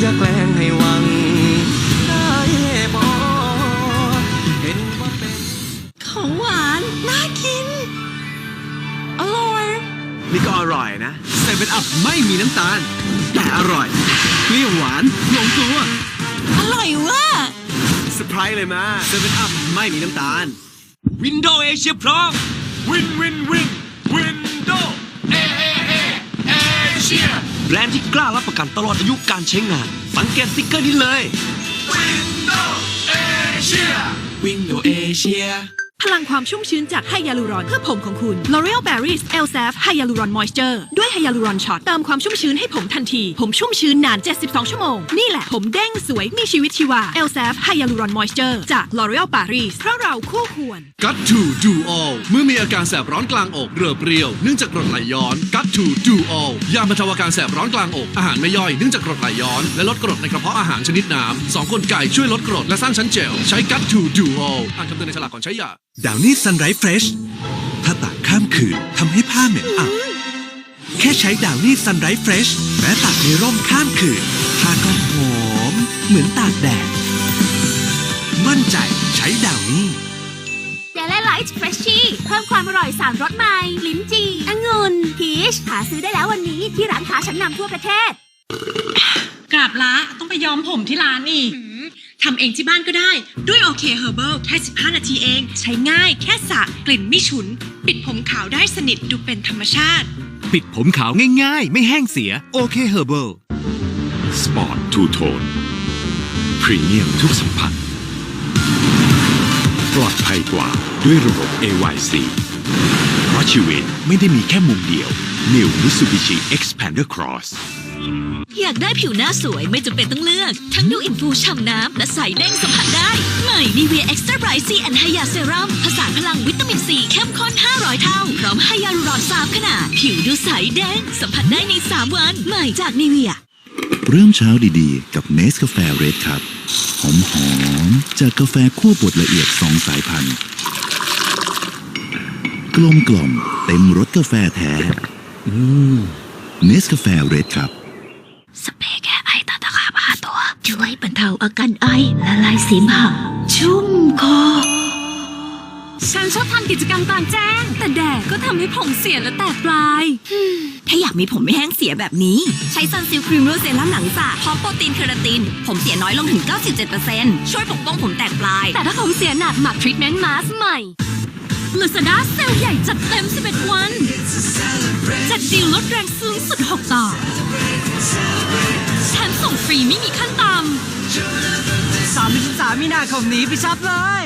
อย่าแกล้งให้หวังได้บอเห็นว่าเป็น ของหวานน่ากิน อร่อย นี่ก็อร่อยนะเซเว่นอัพไม่มีน้ำตาล แต่อร่อยเปรี้ยวหวานลงตัวอร่อยเว่ะเซอร์ไพรส์เลยมาเซเว่นอัพไม่มีน้ำตาล วินโดว์เอเชียพร้อม วินวินวินวิน แบรนด์ที่กล้ารับประกันตลอดอายุการใช้งาน สังเกตสติ๊กเกอร์นี้เลย Window Asia พลังความชุ่มชื้นจากไฮยาลูรอนเพื่อผมของคุณ L'Oreal Paris Elsaf Hyaluron Moisture ด้วยไฮยาลูรอนช็อตเติมความชุ่มชื้นให้ผมทันที ผมชุ่มชื้นนาน 72 ชั่วโมง นี่แหละผมเด้งสวยมีชีวิตชีวา Elsaf Hyaluron Moisture จาก L'Oreal Paris เพราะเราคู่ควรกัตทูดูออลเมื่อมีอาการแสบร้อนกลางอกเรือเปรี้ยวเนื่องจากกรดไหลย้อนกัตทูดูออลยาบรรเทาอาการแสบร้อนกลางอกอาหารไม่ย่อยเนื่องจากกรดไหลย้อน และลดกรดในกระเพาะอาหารชนิดน้ำสองคนไก่ช่วยลดกรดและสร้างชั้นเจลใช้กัตทูดูออลอ่านคำเตือนในฉลากก่อนใช้ยาดาวนี่ซันไรส์เฟรช ถ้าตากข้ามคืนทำให้ผ้าเหม็นอับ แค่ใช้ดาวนี่ซันไรส์เฟรช แม้ตากในร่มข้ามคืนผ้าก็หอม เหมือนตากแดด มั่นใจใช้ดาวนี่เดลไลท์เฟรชชี่เพิ่มความอร่อยสามรสใหม่ ลิ้นจี่องุ่นพีชหาซื้อได้แล้ววันนี้ที่ร้านค้าชั้นนำทั่วประเทศ กราบละต้องไปย้อมผมที่ร้านอีก ทำเองที่บ้านก็ได้ ด้วยโอเคเฮอร์เบิลแค่ 15 นาทีเอง ใช้ง่ายแค่สระกลิ่นไม่ฉุน ปิดผมขาวได้สนิทดูเป็นธรรมชาติ ปิดผมขาวง่ายๆ ไม่แห้งเสียโอเคเฮอร์เบิลสปอร์ตทูโทนพรีเมียมทุกสัมผัสปลอดภัยกว่าด้วยระบบ AYC เพราะชีวิตไม่ได้มีแค่มุมเดียว New Mitsubishi Xpander Cross อยากได้ผิวหน้าสวยไม่จำเป็นต้องเลือก ทั้งดูอินฟูฉ่ำน้ำ และใสเด้งสัมผัสได้ ใหม่ Nivea Extra Bright C and Hya Serum ผสานพลังวิตามินซีเข้มข้น 500 เท่า พร้อมไฮยาลูรอน3ขนาด ผิวดูใสเด้งสัมผัสได้ใน 3 วัน ใหม่จาก Nivea เริ่มเช้าดีๆ กับเนสกาแฟเรดครับ หอมหอมๆจากกาแฟคั่วบดละเอียดสองสายพันธุ์ กลมกล่อมเต็มรสกาแฟแท้อืมเนสกาแฟเรดครับ สเปรย์แก้ไอตาตะขาบหาตัวช่วยบรรเทาอาการไอละลายเสมหะชุ่มคอ ฉันชอบทำกิจกรรมกลางแจ้ง แต่แดดก็ทำให้ผมเสียและแตกปลาย ถ้าอยากมีผมไม่แห้งเสียแบบนี้ ใช้ซันซิลครีมรูเซรั่มหนังสระพร้อมโปรตีนเคราติน ผมเสียน้อยลงถึง 97%ช่วยปกป้องผมแตกปลาย แต่ถ้าผมเสียหนักหมักทรีทเมนต์มาสใหม่ Lazada เซลล์ใหญ่จัดเต็ม 11 วัน จัดดีลลดแรงสูงสุด 6 ต่อแถมส่งฟรีไม่มีขั้นต่ำ33มีนาคมนี้ไปช็อปเลย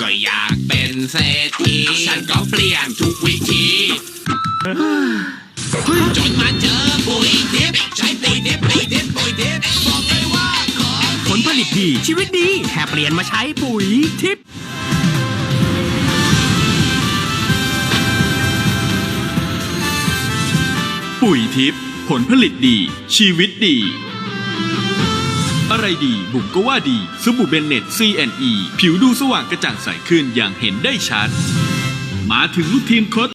ก็อยากเป็นเศรษฐีฉันก็เปลี่ยนทุกวิธี จนมาเจอปุ๋ยดิบใช้ปุ๋ยดิบปุ๋ยดิบปุ๋ยดิบบอกเลยว่าขอผลผลิตดีชีวิตดีแค่เปลี่ยนมาใช้ปุ๋ยทิพย์ ปุ๋ยทิพย์ผลผลิตดี ชีวิตดี อะไรดีบุ๋มก็ว่าดีสบู่เบนเน็ต C&E ผิวดูสว่างกระจ่างใสขึ้นอย่างเห็นได้ชัด มาถึงลูกทีมโค้ช